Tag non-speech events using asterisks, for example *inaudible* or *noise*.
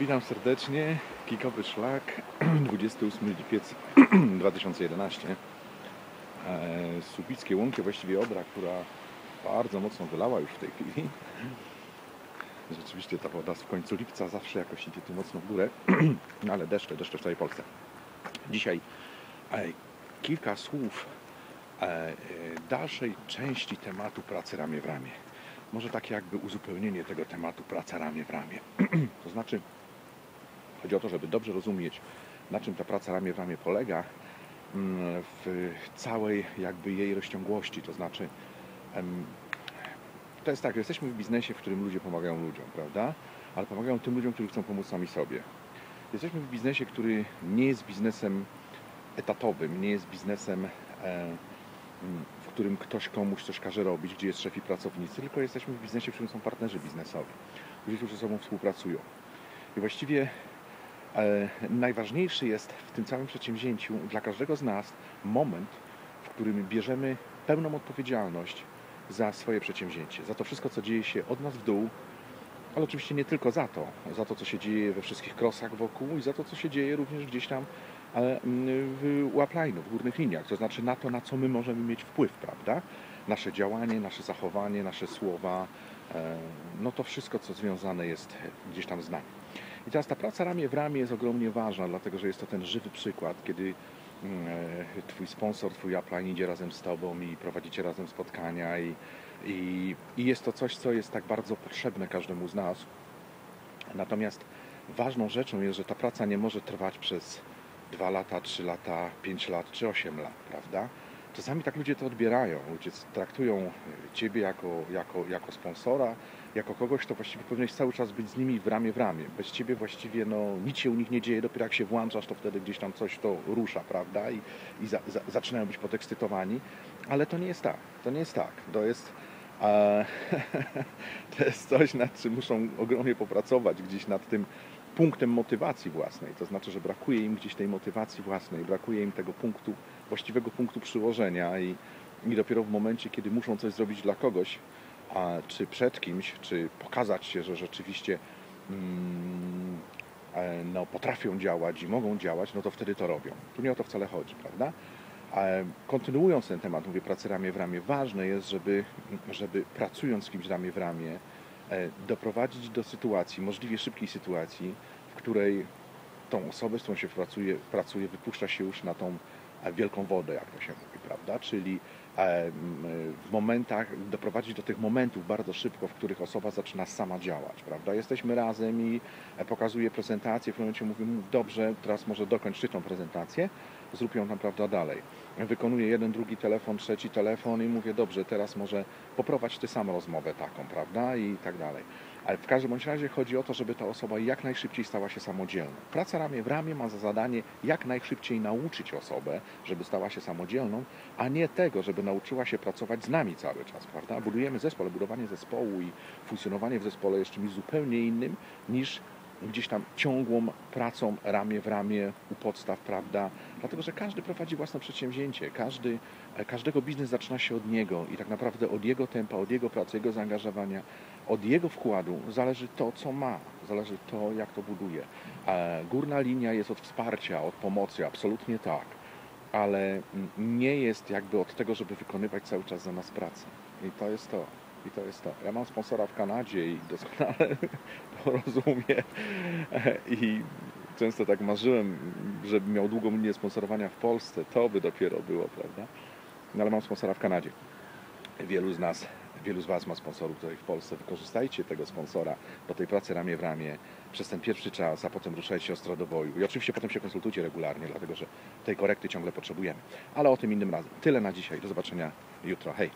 Witam serdecznie. Kikowy szlak, *clears throat* 28 lipiec *clears throat* 2011. E, Słupickie łąki, właściwie Odra, która bardzo mocno wylała już w tej chwili. *clears throat* Rzeczywiście ta woda w końcu lipca zawsze jakoś idzie tu mocno w górę, no ale deszcze, deszcze w całej Polsce. Dzisiaj e, kilka słów e, dalszej części tematu pracy ramię w ramię. Może takie jakby uzupełnienie tego tematu praca ramię w ramię. to znaczy, chodzi o to, żeby dobrze rozumieć, na czym ta praca ramię w ramię polega mm, w całej jakby jej rozciągłości. To znaczy, to jest tak, że jesteśmy w biznesie, w którym ludzie pomagają ludziom, prawda? Ale pomagają tym ludziom, którzy chcą pomóc sami sobie. Jesteśmy w biznesie, który nie jest biznesem etatowym, nie jest biznesem, e, w którym ktoś komuś coś każe robić, gdzie jest szef i pracownicy, tylko jesteśmy w biznesie, w którym są partnerzy biznesowi, ludzie, którzy ze sobą współpracują. I właściwie najważniejszy jest w tym całym przedsięwzięciu dla każdego z nas moment, w którym bierzemy pełną odpowiedzialność za swoje przedsięwzięcie, za to wszystko, co dzieje się od nas w dół, ale oczywiście nie tylko za to, za to, co się dzieje we wszystkich krosach wokół i za to, co się dzieje również gdzieś tam mm, w upline, w górnych liniach, to znaczy na to, na co my możemy mieć wpływ, prawda? Nasze działanie, nasze zachowanie, nasze słowa, e, no to wszystko, co związane jest gdzieś tam z nami. I teraz ta praca ramię w ramię jest ogromnie ważna, dlatego że jest to ten żywy przykład, kiedy mm, e, Twój sponsor, Twój upline idzie razem z Tobą i prowadzicie razem spotkania i, i, i jest to coś, co jest tak bardzo potrzebne każdemu z nas. Natomiast ważną rzeczą jest, że ta praca nie może trwać przez 2 lata, 3 lata, 5 lat czy 8 lat, prawda? Czasami tak ludzie to odbierają. Ludzie traktują Ciebie jako, jako, jako sponsora, jako kogoś, kto właściwie powinieneś cały czas być z nimi w ramię w ramię. Bez Ciebie właściwie no, nic się u nich nie dzieje, dopiero jak się włączasz, to wtedy gdzieś tam coś to rusza, prawda? I, i za, za, zaczynają być podekscytowani. Ale to nie jest tak. To nie jest tak. To jest... E, *laughs* to jest coś, nad czym muszą ogromnie popracować, gdzieś nad tym punktem motywacji własnej. To znaczy, że brakuje im gdzieś tej motywacji własnej, brakuje im tego punktu, właściwego punktu przyłożenia i, i dopiero w momencie, kiedy muszą coś zrobić dla kogoś, a, czy przed kimś, czy pokazać się, że rzeczywiście mm, e, no, potrafią działać i mogą działać, no to wtedy to robią. Tu nie o to wcale chodzi, prawda? Kontynuując ten temat, mówię pracy ramię w ramię, ważne jest, żeby, żeby pracując z kimś ramię w ramię, e, doprowadzić do sytuacji, możliwie szybkiej sytuacji, w której tą osobę, z którą się pracuje, pracuje wypuszcza się już na tą e, wielką wodę, jak to się mówi, prawda? Czyli e, w momentach, doprowadzić do tych momentów bardzo szybko, w których osoba zaczyna sama działać, prawda? Jesteśmy razem i pokazuje prezentację, w pewnym momencie mówię, mów dobrze, teraz może dokończ tą prezentację, zrób ją prawda, dalej. Wykonuję jeden, drugi telefon, trzeci telefon i mówię, dobrze, teraz może poprowadź ty sam rozmowę taką, prawda, i tak dalej. Ale w każdym bądź razie chodzi o to, żeby ta osoba jak najszybciej stała się samodzielna. Praca ramię w ramię ma za zadanie jak najszybciej nauczyć osobę, żeby stała się samodzielną, a nie tego, żeby nauczyła się pracować z nami cały czas, prawda? Budujemy zespół, ale budowanie zespołu i funkcjonowanie w zespole jest czymś zupełnie innym niż gdzieś tam ciągłą pracą ramię w ramię u podstaw, prawda? Dlatego, że każdy prowadzi własne przedsięwzięcie, każdy, każdego biznes zaczyna się od niego i tak naprawdę od jego tempa, od jego pracy, jego zaangażowania, od jego wkładu zależy to, co ma, zależy to, jak to buduje. Górna linia jest od wsparcia, od pomocy, absolutnie tak, ale nie jest jakby od tego, żeby wykonywać cały czas za nas pracę. I to jest to. I to jest to. Ja mam sponsora w Kanadzie i doskonale *laughs* to rozumiem. *laughs* I często tak marzyłem, żeby miał długą linię sponsorowania w Polsce. To by dopiero było, prawda? No ale mam sponsora w Kanadzie. Wielu z nas, wielu z Was ma sponsorów tutaj w Polsce. Wykorzystajcie tego sponsora do tej pracy ramię w ramię przez ten pierwszy czas, a potem ruszajcie ostro do boju. I oczywiście potem się konsultujcie regularnie, dlatego że tej korekty ciągle potrzebujemy. Ale o tym innym razem. Tyle na dzisiaj. Do zobaczenia jutro. Hej!